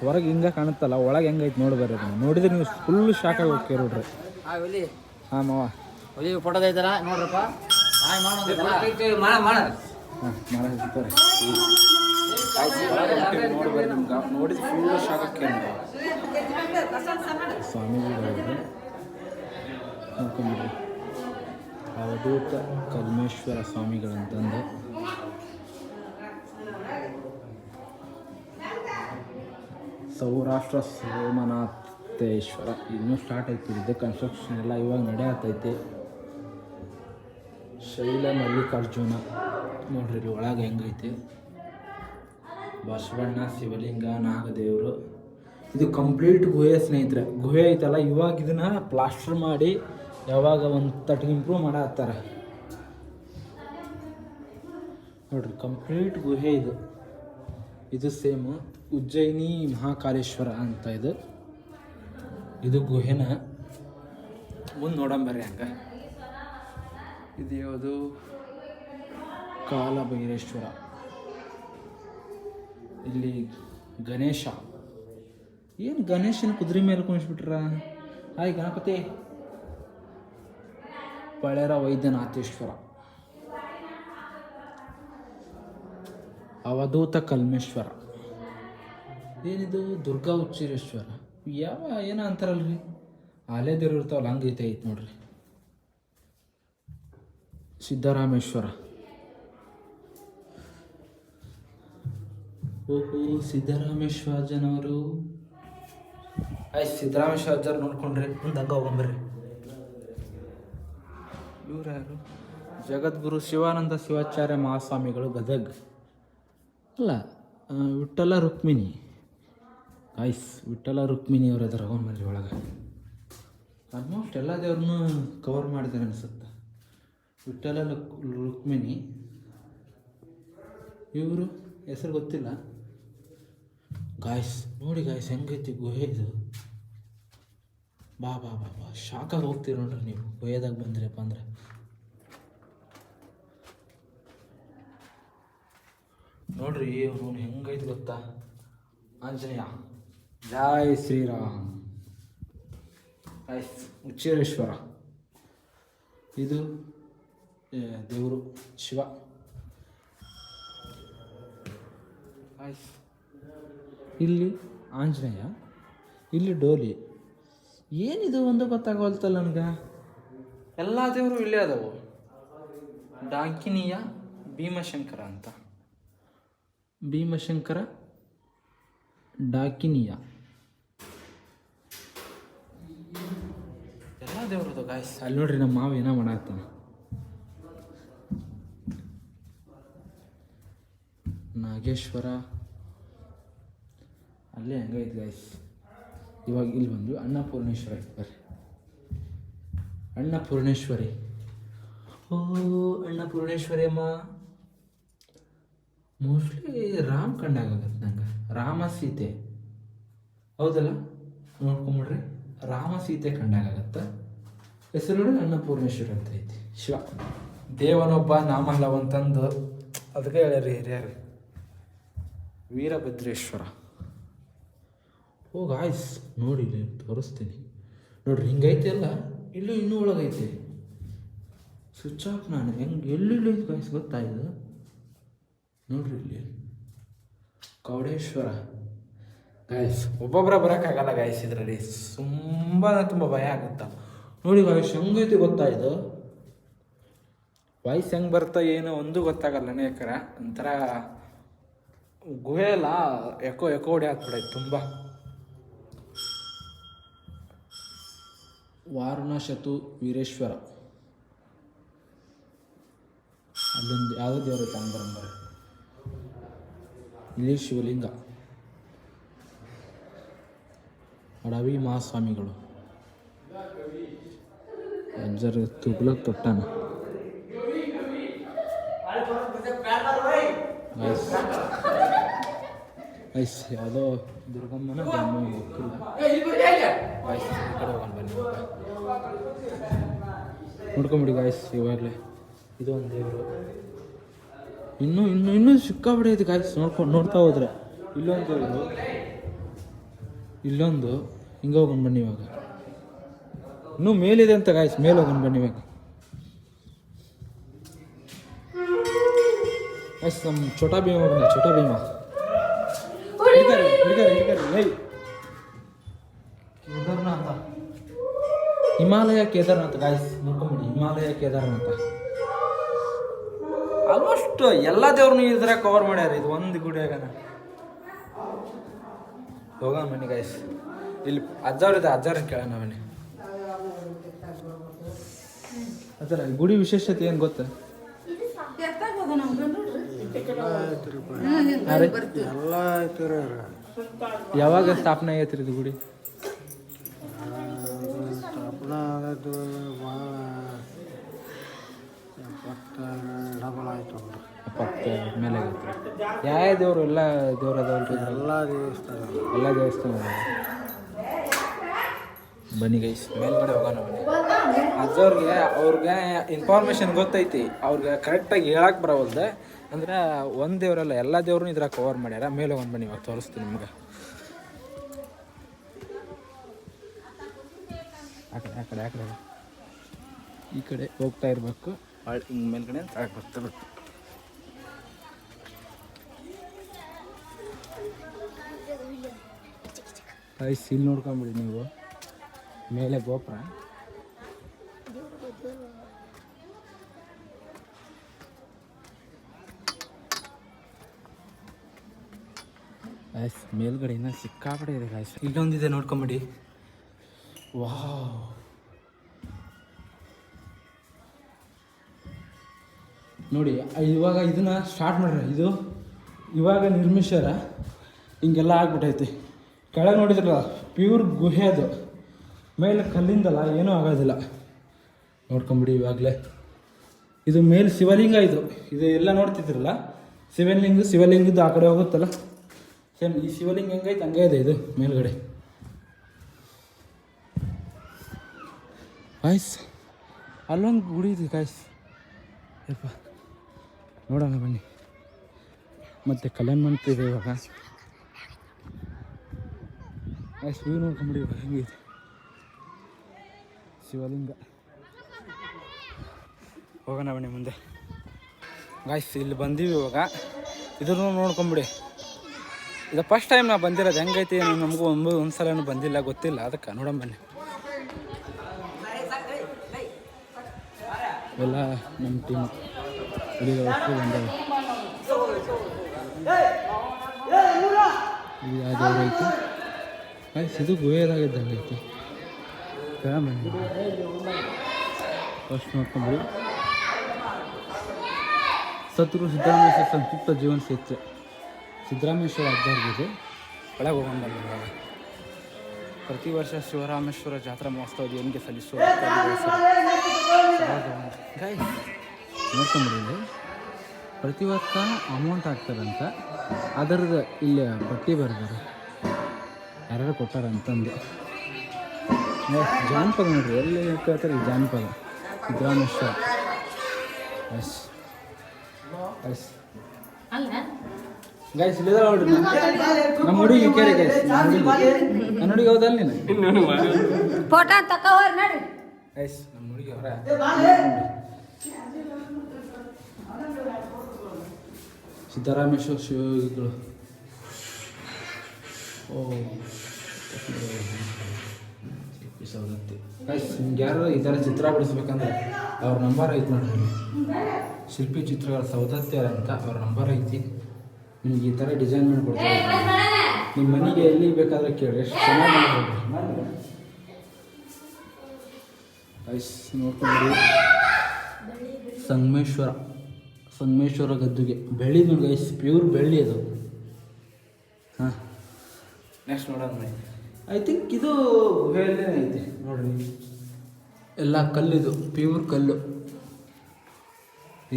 ಹೊರಗೆ ಹಿಂಗೆ ಕಾಣುತ್ತಲ್ಲ ಒಳಗೆ ಹೆಂಗೈತೆ ನೋಡಿ ಬರ್ರಿ ಅದನ್ನ. ನೋಡಿದ್ರೆ ನೀವು ಫುಲ್ ಶಾಕ್ ಆಗಿ ಹೋಗ್ತೀವಿ ನೋಡ್ರಿ ಹಾಂ ಮಾವ. ಒಲಿ ಫೋಟೋದ ಐತಲ್ಲ ನೋಡ್ರಪ್ಪ. ಹಾಯ್ ನೋಡಿ ಫುಲ್ ಶಾಕ್ ನೋಡ್ಕೊಂಬಿಡ್ರಿ ಅವಧೂತ ಕಲ್ಮೇಶ್ವರ ಸ್ವಾಮಿಗಳಂತಂದು ಸೌರಾಷ್ಟ್ರ ಸೋಮನಾಥೇಶ್ವರ ಇನ್ನೂ ಸ್ಟಾರ್ಟ್ ಆಗ್ತಿದ್ದೆ ಕನ್ಸ್ಟ್ರಕ್ಷನ್ ಎಲ್ಲ, ಇವಾಗ ನಡೆಯತ್ತೈತಿ ಶೈಲ ಮಲ್ಲಿಕಾರ್ಜುನ. ನೋಡ್ರಿ ಇಲ್ಲಿ ಒಳಗೆ ಹೆಂಗೈತಿ. ಬಸವಣ್ಣ, ಶಿವಲಿಂಗ, ನಾಗದೇವರು. ಇದು ಕಂಪ್ಲೀಟ್ ಗುಹೆ ಸ್ನೇಹಿತರೆ. ಗುಹೆ ಐತಲ್ಲ, ಇವಾಗ ಇದನ್ನ ಪ್ಲಾಸ್ಟರ್ ಮಾಡಿ ಯಾವಾಗ ಒಂದು ತಟ್ ಇಂಪ್ರೂವ್ ಮಾಡ ನೋಡ್ರಿ ಕಂಪ್ಲೀಟ್ ಗುಹೆ ಇದು. ಇದು ಸೇಮ್ ಉಜ್ಜಯಿನಿ ಮಹಾಕಾಲೇಶ್ವರ ಅಂತ ಇದು. ಇದು ಗುಹೆನ ಮುಂದೆ ನೋಡಂಬರ್ರಿ ಹಂಗ. ಇದು ಯಾವುದು? ಕಾಲಭೈರೇಶ್ವರ. ಇಲ್ಲಿ ಗಣೇಶ. ಏನು ಗಣೇಶನ ಕುದುರೆ ಮೇಲೆ ಕುಣಿಸ್ಬಿಟ್ರ? ಹಾಯ್ ಗಣಪತಿ. ಪಳೆರ ವೈದ್ಯನಾಥೇಶ್ವರ. ಅವಧೂತ ಕಲ್ಮೇಶ್ವರ. ಏನಿದು? ದುರ್ಗಾ ಉಚ್ಚಿರೇಶ್ವರ. ಯಾವ, ಏನೋ ಅಂತಾರಲ್ರಿ? ಆಲೇದೇವ್ರು ಇರ್ತಾವಲ್ಲ ಹಂಗೈತೆ ಐತೆ ನೋಡ್ರಿ. ಸಿದ್ದರಾಮೇಶ್ವರ. ಓಹೋ, ಸಿದ್ದರಾಮೇಶ್ವರಜನವರು. ಆಯ್ತು ಸಿದ್ದರಾಮೇಶ್ವರಜರ್ ನೋಡ್ಕೊಂಡ್ರಿ ಮುಂದೆ ಹಂಗ ಹೋಗಂಬ್ರಿ ಇವ್ರು ಯಾರು? ಜಗದ್ಗುರು ಶಿವಾನಂದ ಶಿವಾಚಾರ್ಯ ಮಹಾಸ್ವಾಮಿಗಳು ಗದಗ್. ಅಲ್ಲ ವಿಠಲ ರುಕ್ಮಿಣಿ. ಆಯ್ಸ್ ವಿಠಲ ರುಕ್ಮಿಣಿ ಅವ್ರ ಅದರ ಅವನ ಮನೆ ಒಳಗೆ. ಆಲ್ಮೋಸ್ಟ್ ಎಲ್ಲ ದೇವ್ರನ್ನೂ ಕವರ್ ಮಾಡಿದ್ದಾರೆ ಅನಿಸುತ್ತೆ. ವಿಠಲ ರುಕ್ಮಿಣಿ. ಇವರು, ಹೆಸರು ಗೊತ್ತಿಲ್ಲ. ಗಾಯ್ಸ್ ನೋಡಿ ಗಾಯ್ಸ್ ಹೆಂಗೈತಿ ಗುಹೆ ಇದು. ಬಾ ಬಾ ಬಾ ಬಾ. ಶಾಕಾಗಿ ಹೋಗ್ತೀರ ನೋಡ್ರಿ ನೀವು. ಗುಹೆದಾಗ ಬಂದ್ರಪ್ಪ ಅಂದ್ರೆ. ನೋಡ್ರಿ ಅವನು ಹೆಂಗೈತೆ ಗೊತ್ತಾ? ಆಂಜನೇಯ. ಜಯ ಶ್ರೀರಾಮ್. ಉಚ್ಚೇರೇಶ್ವರ ಇದು ದೇವರು ಶಿವ. ಇಲ್ಲಿ ಆಂಜನೇಯ ಇಲ್ಲಿ ಡೋಲಿ. ಏನಿದು ಒಂದು ಗೊತ್ತಾಗವಲ್ತಲ್ಲ ನನಗೆ? ಎಲ್ಲ ದೇವರು ಇಲ್ಲೇ ಅದಾವು. ಡಾಕಿನಿಯ ಭೀಮಶಂಕರ ಅಂತ. ಭೀಮಶಂಕರ ಡಾಕಿನಿಯ. ಎಲ್ಲ ದೇವ್ರದು ಗಾಯ್ಸ್ ಅಲ್ಲಿ ನೋಡ್ರಿ ನಮ್ಮ ಮಾವ ಏನೋ ಮಾಡತ್ತಾನ ನಾಗೇಶ್ವರ. ಅಲ್ಲೇ ಹೆಂಗೈತೆ ಗಾಯ್ಸ್ ಇವಾಗ ಇಲ್ಲಿ ಬಂದು ಅನ್ನಪೂರ್ಣೇಶ್ವರ ಐತೆ ಬರ್ರಿ. ಅಣ್ಣಪೂರ್ಣೇಶ್ವರಿ. ಓ ಅಣ್ಣಪೂರ್ಣೇಶ್ವರಿ ಅಮ್ಮ ಮೋಸ್ಟ್ಲಿ ರಾಮ್ ಕಂಡಾಗತ್ತೆ ನಂಗೆ. ರಾಮ ಸೀತೆ ಹೌದಲ್ಲ? ನೋಡ್ಕೊಂಬಿಡ್ರಿ. ರಾಮ ಸೀತೆ ಕಂಡಾಗತ್ತ ಹೆಸರು ಅನ್ನಪೂರ್ಣೇಶ್ವರಿ ಅಂತ ಐತಿ. ಶಿವ. ದೇವನೊಬ್ಬ ನಾಮ ಹಲವಂತಂದು ಅದಕ್ಕೆ ಹೇಳ್ಯಾರಿ ಹಿರಿಯರು. ವೀರಭದ್ರೇಶ್ವರ. ಹೋಗ ಆಯ್ಸ್ ನೋಡಿ ಇಲ್ಲಿ ತೋರಿಸ್ತೀನಿ. ನೋಡ್ರಿ ಹಿಂಗೈತೆ ಅಲ್ಲ? ಇಲ್ಲೂ ಇನ್ನೂ ಒಳಗೈತೆ. ಸ್ವಿಚ್ ಆಫ್ ನಾನು. ಹೆಂಗೆ ಎಲ್ಲಿ ಗಾಯ್ಸ್ ಗೊತ್ತಾಯ್ತು. ನೋಡ್ರಿ ಇಲ್ಲಿ. ಕೌಡೇಶ್ವರ. ಗಾಯಸ್ ಒಬ್ಬೊಬ್ಬರ ಬರೋಕ್ಕಾಗಲ್ಲ ಗಾಯಸ್ ಇದರಲ್ಲಿ ತುಂಬ ತುಂಬ ಭಯ ಆಗುತ್ತ? ನೋಡಿ ಗಾಯಸ್ ಹೆಂಗೈತಿ ಗೊತ್ತಾಯ್ತು ವಾಯ್ಸ್ ಹೆಂಗೆ ಬರ್ತಾ ಏನೋ ಒಂದು ಗೊತ್ತಾಗಲ್ಲ ಯಾಕರ ಒಂಥರ ಗುಹೆ ಎಲ್ಲ ಎಕೋ ಎಕೋ ಹೊಡಿ ಆಗ್ಬಿಡೈತೆ ತುಂಬ. ವಾರಣಶತು ವೀರೇಶ್ವರ. ಅಲ್ಲೊಂದು ಯಾವುದೋ ದೇವರು ಐತೆ ಹಂಗೆ ಇಲ್ಲಿ ಶಿವಲಿಂಗ. ಅಡವಿ ಮಹಾಸ್ವಾಮಿಗಳು. ಅಜ್ಜರ ತುಗ್ಲಕ್ ತೊಟ್ಟಾನ. ಐಸ್. ಯಾವುದೋ ದುರ್ಗಮ್ಮನ ಐಸ್ ನೋಡ್ಕೊಂಬಿಡಿ ಗಾಯ್ಸ್ ಇವಾಗಲೇ ಇದು ಒಂದು ದೇವರು. ಇನ್ನೂ ಇನ್ನೂ ಇನ್ನೂ ಸಿಕ್ಕಾಬಿಡಿ ಇದು ಗಾಯ್ಸ್ ನೋಡ್ಕೊಂಡು ನೋಡ್ತಾ ಹೋದ್ರೆ. ಇಲ್ಲೊಂದು ಇಲ್ಲೊಂದು, ಹಿಂಗೆ ಹೋಗೊಂಡು ಬನ್ನಿ ಇವಾಗ. ಇನ್ನೂ ಮೇಲಿದೆ ಅಂತ ಗಾಯ್ಸ್ ಮೇಲೆ ಹೋಗೊಂಡು ಬನ್ನಿ ಇವಾಗ. ಗಾಯ್ಸ್ ನಮ್ಮ ಛೋಟಾ ಭೀಮ ಹೋಗಿ ಛೋಟಾ ಭೀಮ. ಹಿಡಿದಾರೆ ಹಿಡಿದಾರೆ ಹಿಡಿದಾರೆ ಲೈ ಕೇದಾರನಾಥ. ಹಿಮಾಲಯ ಕೇದಾರನಾಥ ಗಾಯ್ಸ್ ನೋಡ್ಕೊಂಬಿಡಿ ಹಿಮಾಲಯ ಕೇದಾರನಾಥ. ಆಲ್ಮೋಸ್ಟ್ ಎಲ್ಲ ದೇವ್ರನ್ನೂ ಇದ್ರೆ ಕವರ್ ಮಾಡ್ಯಾರ. ಇದು ಒಂದು ಗುಡಿಯಾಗನ. ಹೋಗೋಣ ಬನ್ನಿ ಗಾಯ್ಸ್ ಇಲ್ಲಿ ಅಜ್ಜವ್ರಿದೆ ಅಜ್ಜಾರ ಕೇಳೋಣ ಬನ್ನಿ. ಅಜ್ಜಾರ ಗುಡಿ ವಿಶೇಷತೆ ಏನು ಗೊತ್ತಾ? ಯಾವಾಗ ಸ್ಥಾಪನೆ ಆಗೈತ್ರಿ ಇದು ಗುಡಿ? ಸ್ಥಾಪನೆ ಆಗೋದು ಭಾಳ ಎಪ್ಪತ್ತ ಡಬಲ್ ಆಯ್ತು ಎಪ್ಪತ್ತು ಮೇಲೆ ಯಾವ ದೇವರು ಎಲ್ಲ ದೇವ್ರು ಅದಾವಲ್ರಿ ಎಲ್ಲ ದೇವಸ್ಥಾನ. ಎಲ್ಲ ದೇವಸ್ಥಾನ. ಬನ್ನಿ ಗೈಸ್ ಮೇಲ್ಗಡೆ ಹೋಗೋಣ ಬನ್ನಿ. ಅಜ್ಜವ್ರಿಗೆ ಅವ್ರಿಗೆ ಇನ್ಫಾರ್ಮೇಶನ್ ಗೊತ್ತೈತಿ. ಅವ್ರಿಗೆ ಕರೆಕ್ಟಾಗಿ ಹೇಳಕ್ಕೆ ಬರವಲ್ದೆ. ಅಂದ್ರೆ ಒಂದು ದೇವರಲ್ಲ ಎಲ್ಲ ದೇವ್ರು ಇದ್ರಾಗ ಕವರ್ ಮಾಡ್ಯಾರ. ಮೇಲೆ ಹೋಗೋಣ ಬನ್ನಿ ಇವಾಗ ತೋರಿಸ್ತೀನಿ ನಿಮ್ಗೆ. ಆ ಕಡೆ ಆ ಕಡೆ ಆ ಕಡೆ. ಈ ಕಡೆ ಹೋಗ್ತಾ ಇರಬೇಕು. ಹಿಂಗೆ ಮೇಲ್ಗಡೆ ತಾಳಕ್ಕೆ ಬರ್ತಾ ಗೈಸ್ ಇಲ್ಲಿ ನೋಡ್ಕೊಂಬಿಡಿ ನೀವು. ಮೇಲೆ ಗೋಪುರ. ಐಸ್ ಮೇಲ್ಗಡೆ ಇನ್ನೂ ಸಿಕ್ಕಾಪಟ್ಟೆ ಇದೆ ಗಾಯ್ಸ್ ಇಲ್ಲೊಂದಿದೆ ನೋಡ್ಕೊಂಬಿಡಿ. ವಾವ್ ನೋಡಿ ಇವಾಗ ಇದನ್ನ ಸ್ಟಾರ್ಟ್ ಮಾಡ್ರಿ ಇದು ಇವಾಗ ನಿರ್ಮಿಸ್ಯಾರ. ಹಿಂಗೆಲ್ಲ ಆಗ್ಬಿಟ್ಟೈತಿ ಕೆಳಗೆ ನೋಡಿದ್ರಲ್ಲ ಪ್ಯೂರ್ ಗುಹೆ ಅದು. ಮೇಲೆ ಕಲ್ಲಿಂದಲ್ಲ, ಏನೂ ಆಗೋದಿಲ್ಲ. ನೋಡ್ಕೊಂಬಿಡಿ ಇವಾಗಲೇ. ಇದು ಮೇಲೆ ಶಿವಲಿಂಗ ಇದು. ಇದು ಎಲ್ಲ ನೋಡ್ತಿದ್ರಲ್ಲ? ಶಿವಲಿಂಗ, ಶಿವಲಿಂಗದ್ದು ಆ ಕಡೆ ಹೋಗುತ್ತಲ್ಲ? ಸೇಮ್ ಈ ಶಿವಲಿಂಗ ಹೆಂಗೈತೆ? ಹಂಗೆ ಇದೆ ಇದು, ಮೇಲ್ಗಡೆ. ಕಾಯ್ಸ್ ಅಲ್ಲೊಂದು ಗುಡಿ ಇದೆ ಕಾಯ್ಸ್ ಯಪ್ಪ, ನೋಡೋಣ ಬನ್ನಿ. ಮತ್ತು ಕಲ್ಯಾಣ ಮಂಟಪ ಇದೆ ಇವಾಗ. ಕಾಯ್ಸ್ ವ್ಯೂ ನೋಡ್ಕೊಂಬಿಡಿ ಹೆಂಗಿದೆ ಶಿವಲಿಂಗ. ಹೋಗೋಣ ಬನ್ನಿ ಮುಂದೆ. ಗಾಯ್ಸ್ ಇಲ್ಲಿ ಬಂದೀವಿ ಇವಾಗ. ಇದನ್ನು ನೋಡ್ಕೊಂಬಿಡಿ ಇದು ಫಸ್ಟ್ ಟೈಮ್ ನಾವು ಬಂದಿರೋದು. ಹೆಂಗೈತಿ ನಮಗೂ ಒಂದು ಒಂದು ಸಲನೂ ಬಂದಿಲ್ಲ ಗೊತ್ತಿಲ್ಲ. ಅದಕ್ಕೆ ನೋಡೋಣ ಬನ್ನಿ. ಎಲ್ಲ ನಮ್ಮ ಟೀಮ್ ಹುಡುಗರು ಅಷ್ಟು ಬಂದವೆ ಇದು ಯಾವ್ದು ಐತಿ? ಗಾಯ್ಸ್ ಇದು ಗುಹೆದಾಗಿದ್ದಂಗೆ ಐತಿ. ಫಸ್ಟ್ ನೋಡ್ಕೊಂಬಿಡಿ. ಸತ್ರು ಸಿದ್ದರಾಮೇಶ್ವರ ಸಂಕ್ಷಿಪ್ತ ಜೀವನ ಸೇತುವೆ ಸಿದ್ದರಾಮೇಶ್ವರ ಅಜ್ಜಾರ್ಗಿದೆ ಒಳಗೆ ಹೋಗೋಣ. ಪ್ರತಿ ವರ್ಷ ಶಿವರಾಮೇಶ್ವರ ಜಾತ್ರಾ ಮಹೋತ್ಸವ ದೇವನಿಗೆ ಸಲ್ಲಿಸುವ ನೋಡ್ಕೊಂಬಿಡಿ ಪ್ರತಿ ವರ್ಷ ಅಮೌಂಟ್ ಹಾಕ್ತಾರಂತ ಅದರದ್ದು ಇಲ್ಲಿ ಪಟ್ಟಿ ಬರ್ತಾರೆ ಯಾರ್ಯಾರು ಕೊಟ್ಟಾರ ಅಂತಂದು. ಜಾನಪದ ನೋಡ್ರಿ ಎಲ್ಲಿ ಕೇಳ್ತಾರೆ ಈ ಜಾನಪದ? ಗ್ರಾಮೇಶ್ವರ ಎಸ್. ಎಸ್. ಗೈಸ್ ಇಲ್ಲಿದ ನೋಡ್ರಿ ನಮ್ಮ ಹುಡುಗಿ ಕೇಳಿ ಗೈಸ್ ನಮ್ಮ ಹುಡುಗಿ. ನನ್ನ ಹುಡುಗಿ ಹೌದಲ್ಲ ನೀನು? ಫೋಟೋ ತಕೋರ್ ನೋಡಿ. ಗೈಸ್ ನಮ್ಮ ಹುಡುಗಿ ಅವರ. ಸಿದ್ದರಾಮೇಶ್ವರ ಶಿವಯೋಗಿಗಳು ಓ ನಿಮ್ಗೆ ಯಾರು ಈ ಥರ ಚಿತ್ರ ಬಿಡಿಸ್ಬೇಕಂದ್ರೆ ಅವ್ರ ನಂಬರ್ ಐತಿ ನೋಡ್ರಿ. ಶಿಲ್ಪಿ ಚಿತ್ರಗಳ ಸೌದತ್ಯ ಅಂತ ಅವ್ರ ನಂಬರ್ ಐತಿ. ನಿಮ್ಗೆ ಈ ಥರ ಡಿಸೈನ್ ಮಾಡಿ ಕೊಡ್ತಾರೆ ನಿಮ್ಮ ಮನೆಗೆ ಎಲ್ಲಿ ಬೇಕಾದ್ರೆ ಕೇಳಿ ಎಷ್ಟು ಚೆನ್ನಾಗಿ ಐಸ್ ನೋಡ್ಕೊಂಡು ನೋಡ್ಕೊಂಡ್ರಿ. ಸಂಗಮೇಶ್ವರ ಸಂಗಮೇಶ್ವರ ಗದ್ದುಗೆ. ಬೆಳ್ಳಿ ನೋಡಿ ಗೈಸ್ ಪ್ಯೂರ್ ಬೆಳ್ಳಿ ಅದು. ನೆಕ್ಸ್ಟ್ ನೋಡೋಣ ಐ ಥಿಂಕ್ ಇದು ಗುಹೆಯಲ್ಲೇ ಐತಿ ನೋಡ್ರಿ ಎಲ್ಲ ಕಲ್ಲಿದು ಪ್ಯೂರ್ ಕಲ್ಲು.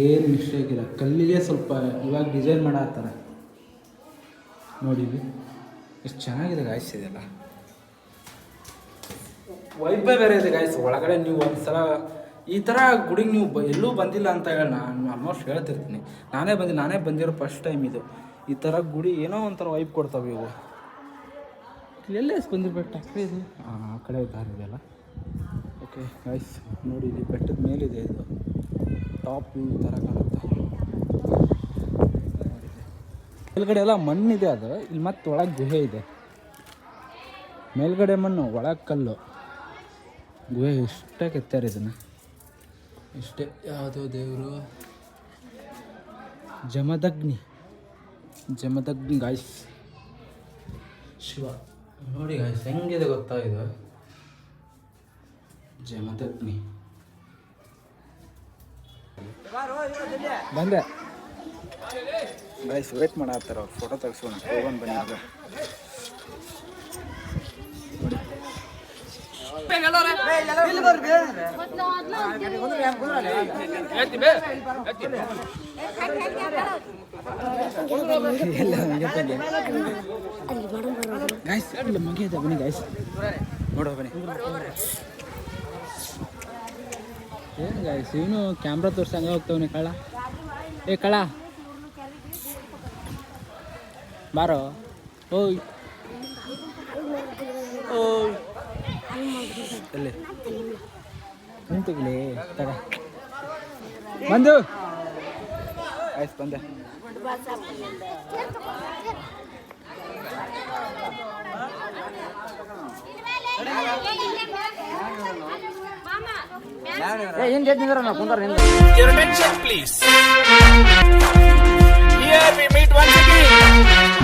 ಏನು ಮಿಸ್ಟೇಕ್ ಇಲ್ಲ. ಕಲ್ಲಿಗೆ ಸ್ವಲ್ಪ ಇವಾಗ ಡಿಸೈನ್ ಮಾಡತ್ತಾರೆ ನೋಡಿ. ಎಷ್ಟು ಚೆನ್ನಾಗಿದೆ ಗಾಯ್ಸ್ ಇದೆಲ್ಲ. ವೈಬೇ ಬೇರೆ ಇದೆ ಗಾಯ್ಸ್ ಒಳಗಡೆ ನೀವು ಒಂದು ಸಲ ಈ ಥರ ಗುಡಿಗೆ ನೀವು ಬ ಎಲ್ಲೂ ಬಂದಿಲ್ಲ ಅಂತ ಹೇಳಿ ನಾನು ಆಲ್ಮೋಸ್ಟ್ ಹೇಳ್ತಿರ್ತೀನಿ. ನಾನೇ ಬಂದು ನಾನೇ ಬಂದಿರೋ ಫಸ್ಟ್ ಟೈಮ್ ಇದು. ಈ ಥರ ಗುಡಿ ಏನೋ ಒಂಥರ ವೈಬ್ ಕೊಡ್ತಾವೆ ಇವು. ಎಲ್ಲೇ ಬಂದಿರ್ಬೇಕು ಟ್ಯಾಕ್ಟ್ರಿ ಇದು? ಆ ಕಡೆ ದಾರಿ ಇದೆಯಲ್ಲ? ಓಕೆ ಗೈಸ್ ನೋಡಿ, ಇಲ್ಲಿ ಬೆಟ್ಟದ ಮೇಲಿದೆ ಇದು. ಟಾಪ್ ವ್ಯೂ ಥರ ಕಾಣುತ್ತೆ. ಮೇಲ್ಗಡೆ ಎಲ್ಲ ಮಣ್ಣಿದೆ ಅದು. ಇಲ್ಲಿ ಮತ್ತೆ ಒಳಗೆ ಗುಹೆ ಇದೆ. ಮೇಲ್ಗಡೆ ಮಣ್ಣು, ಒಳಗೆ ಕಲ್ಲು. ಗುಹೆ ಇಷ್ಟೇ ಕೆತ್ತಾರೆ ಇದನ್ನು. ಇಷ್ಟೇ ಯಾವುದೋ ದೇವರು. ಜಮದಗ್ನಿ. ಜಮದಗ್ನಿ ಗಾಯ್ಸ್ ಶಿವ. ನೋಡಿ ಗಾಯ್ಸ್ ಹೆಂಗಿದೆ ಗೊತ್ತಾ ಇದು? ಜಮದಗ್ನಿ ಬಂದೆ. ಗಾಯ್ಸ್ ವೇಟ್ ಮಾಡತ್ತಾರ ಅವ್ರು ಫೋಟೋ ತೆಗ್ಸೋಣ ಹೋಗೋಣ ಬನ್ನಿ ಆಗ. ಎಲ್ಲ ಗಾಯ್ಸ್ ಇಲ್ಲ ಮುಗಿಯದ ಬನ್ನಿ ಗಾಯ್ಸ್ ನೋಡೋ ಬನ್ನಿ ಏನು ಗಾಯ್ಸ್ ಇವನು ಕ್ಯಾಮ್ರಾ ತೋರ್ಸಂಗೆ ಹೋಗ್ತವನಿ, ಕಳ್ಳ. ಏ ಕಳ ಬಾರೋ. ಓಯ್. ಓಯ್. ಅಲ್ಲೇ ನಿಂತಿಗ್ಲಿ ತಗ ಬಂದು. ಆಯ್ತು ಬಂದೆ. ಎದ್ದು ನಿಂದ್ರ ನಾವು ಕುಂದ್ರ ಹಿಂದೆ Your attention, please. Here we meet once again.